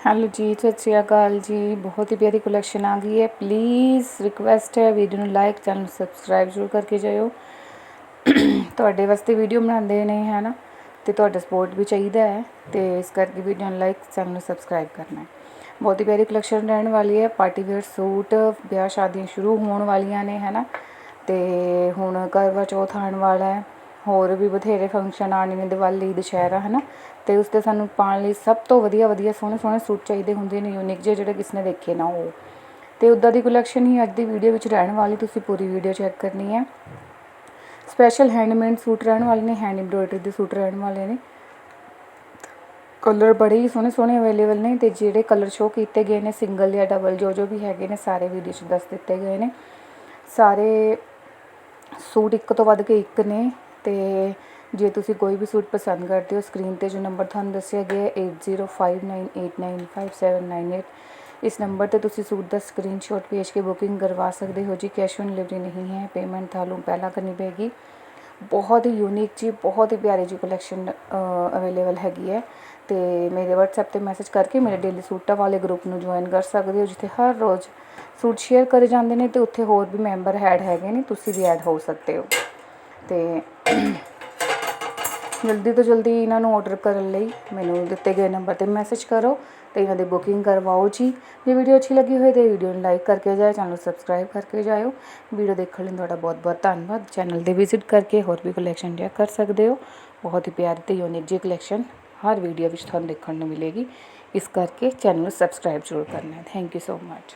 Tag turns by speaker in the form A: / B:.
A: Hello ਜੀ, ਸਤਿ ਸ਼੍ਰੀ ਅਕਾਲ ਜੀ। ਬਹੁਤ ਹੀ ਪਿਆਰੀ ਕਲੈਕਸ਼ਨ ਆ ਗਈ ਹੈ। ਪਲੀਜ਼ ਰਿਕੁਐਸਟ ਹੈ ਵੀਡੀਓ ਨੂੰ ਲਾਈਕ ਚੈਨਲ ਸਬਸਕ੍ਰਾਈਬ ਜ਼ਰੂਰ ਕਰਕੇ ਜਾਇਓ। ਤੁਹਾਡੇ ਵਾਸਤੇ ਵੀਡੀਓ ਬਣਾਉਂਦੇ ਨੇ ਹੈ ਨਾ ਤੇ ਤੁਹਾਡਾ ਸਪੋਰਟ ਵੀ ਚਾਹੀਦਾ ਹੈ। ਤੇ ਇਸ ਕਰਕੇ ਵੀਡੀਓ ਨੂੰ ਲਾਈਕ ਚੈਨਲ ਨੂੰ ਸਬਸਕ੍ਰਾਈਬ ਕਰਨਾ ਹੈ। ਬਹੁਤ ਹੀ ਪਿਆਰੀ ਕਲੈਕਸ਼ਨ ਰਹਿਣ ਵਾਲੀ ਹੈ। ਪਾਰਟੀ ਵੇਅਰ ਸੂਟ ਵਿਆਹ ਸ਼ਾਦੀਆਂ ਸ਼ੁਰੂ ਹੋਣ ਵਾਲੀਆਂ ਨੇ ਹੈ ਨਾ ਤੇ ਹੁਣ ਕਰਵਾ ਚੌਥ ਆਉਣ ਵਾਲਾ ਹੈ। ਹੋਰ ਵੀ ਬਥੇਰੇ ਫੰਕਸ਼ਨ ਆਣੇ ਨੇ ਦੀਵਾਲੀ, ਦੁਸ਼ਹਿਰਾ ਹੈ ਨਾ ਅਤੇ ਉਸ ਤੇ ਸਾਨੂੰ ਪਾਉਣ ਲਈ ਸਭ ਤੋਂ ਵਧੀਆ ਵਧੀਆ ਸੋਹਣੇ ਸੋਹਣੇ ਸੂਟ ਚਾਹੀਦੇ ਹੁੰਦੇ ਨੇ ਯੂਨੀਕ ਜਿਹੇ ਜਿਹੜੇ ਕਿਸੇ ਨੇ ਦੇਖੇ ਨਾ ਉਹ ਅਤੇ ਉੱਦਾਂ ਦੀ ਕਲੈਕਸ਼ਨ ਹੀ ਅੱਜ ਦੀ ਵੀਡੀਓ ਵਿੱਚ ਰਹਿਣ ਵਾਲੀ, ਤੁਸੀਂ ਪੂਰੀ ਵੀਡੀਓ ਚੈੱਕ ਕਰਨੀ ਹੈ। ਸਪੈਸ਼ਲ ਹੈਂਡਮੇਡ ਸੂਟ ਰਹਿਣ ਵਾਲੇ ਨੇ ਹੈਂਡ ਐਮਬ੍ਰੋਇਡਰੀ ਦੇ ਸੂਟ ਰਹਿਣ ਵਾਲੇ ਨੇ। ਕਲਰ ਬੜੇ ਹੀ ਸੋਹਣੇ ਸੋਹਣੇ ਅਵੇਲੇਬਲ ਨੇ ਤੇ ਜਿਹੜੇ ਕਲਰ ਸ਼ੋ ਕੀਤੇ ਗਏ ਨੇ ਸਿੰਗਲ ਜਾਂ ਡਬਲ ਜੋ ਜੋ ਵੀ ਹੈਗੇ ਨੇ, ਸਾਰੇ ਵੀਡੀਓ 'ਚ ਦੱਸ ਦਿੱਤੇ ਗਏ ਨੇ। ਸਾਰੇ ਸੂਟ ਇੱਕ ਤੋਂ ਵੱਧ ਕੇ ਇੱਕ ਨੇ। ਅਤੇ ਜੇ ਤੁਸੀਂ ਕੋਈ ਵੀ ਸੂਟ ਪਸੰਦ ਕਰਦੇ ਹੋ ਸਕਰੀਨ ਤੇ ਜੋ ਨੰਬਰ ਤੁਹਾਨੂੰ ਦੱਸਿਆ ਗਿਆ ਹੈ 8059895798 ਇਸ ਨੰਬਰ ਤੇ ਤੁਸੀਂ ਸੂਟ ਦਾ ਸਕਰੀਨਸ਼ਾਟ ਭੇਜ ਕੇ ਬੁਕਿੰਗ ਕਰਵਾ ਸਕਦੇ ਹੋ ਜੀ। ਕੈਸ਼ ਔਨ ਡਿਲੀਵਰੀ ਨਹੀਂ ਹੈ ਪੇਮੈਂਟ ਤੁਹਾਨੂੰ ਪਹਿਲਾਂ ਕਰਨੀ ਪਏਗੀ। ਬਹੁਤ ਹੀ ਯੂਨੀਕ ਜੀ, ਬਹੁਤ ਹੀ ਪਿਆਰੀ ਜੀ ਕਲੈਕਸ਼ਨ ਅਵੇਲੇਬਲ ਹੈਗੀ ਹੈ। ਤੇ ਮੇਰੇ WhatsApp ਤੇ ਮੈਸੇਜ ਕਰਕੇ ਮੇਰੇ ਡੇਲੀ ਸੂਟਾਂ ਵਾਲੇ ਗਰੁੱਪ ਨੂੰ ਜੁਆਇਨ ਕਰ ਸਕਦੇ ਹੋ, ਜਿੱਥੇ ਹਰ ਰੋਜ਼ ਸੂਟ ਸ਼ੇਅਰ ਕਰੇ ਜਾਂਦੇ ਨੇ ਤੇ ਉੱਥੇ ਹੋਰ ਵੀ ਮੈਂਬਰ ਐਡ ਹੈਗੇ ਨੇ, ਤੁਸੀਂ ਵੀ ਐਡ ਹੋ ਸਕਦੇ ਹੋ। ਅਤੇ ਜਲਦੀ ਤੋਂ ਜਲਦੀ ਇਹਨਾਂ ਨੂੰ ਔਡਰ ਕਰਨ ਲਈ ਮੈਨੂੰ ਦਿੱਤੇ ਗਏ ਨੰਬਰ ਤੇ ਮੈਸੇਜ ਕਰੋ ਅਤੇ ਇਹਨਾਂ ਦੀ ਬੁਕਿੰਗ ਕਰਵਾਓ ਜੀ। ਜੇ ਵੀਡੀਓ ਅੱਛੀ ਲੱਗੀ ਹੋਏ ਤਾਂ ਵੀਡੀਓ ਨੂੰ ਲਾਈਕ ਕਰਕੇ ਜਾਇਓ ਚੈਨਲ ਨੂੰ ਸਬਸਕ੍ਰਾਈਬ ਕਰਕੇ ਜਾਇਓ। ਵੀਡੀਓ ਦੇਖਣ ਲਈ ਤੁਹਾਡਾ ਬਹੁਤ ਬਹੁਤ ਧੰਨਵਾਦ। ਚੈਨਲ ਤੇ ਵਿਜ਼ਿਟ ਕਰਕੇ ਹੋਰ ਵੀ ਕਲੈਕਸ਼ਨ ਚੈੱਕ ਕਰ ਸਕਦੇ ਹੋ। ਬਹੁਤ ਹੀ ਪਿਆਰੀ ਤੇ ਯੂਨਿਕ ਜੀ ਕਲੈਕਸ਼ਨ ਹਰ ਵੀਡੀਓ ਵਿੱਚ ਤੁਹਾਨੂੰ ਦੇਖਣ ਨੂੰ ਮਿਲੇਗੀ। ਇਸ ਕਰਕੇ ਚੈਨਲ ਨੂੰ ਸਬਸਕ੍ਰਾਈਬ ਜ਼ਰੂਰ ਕਰਨਾ। Thank you so much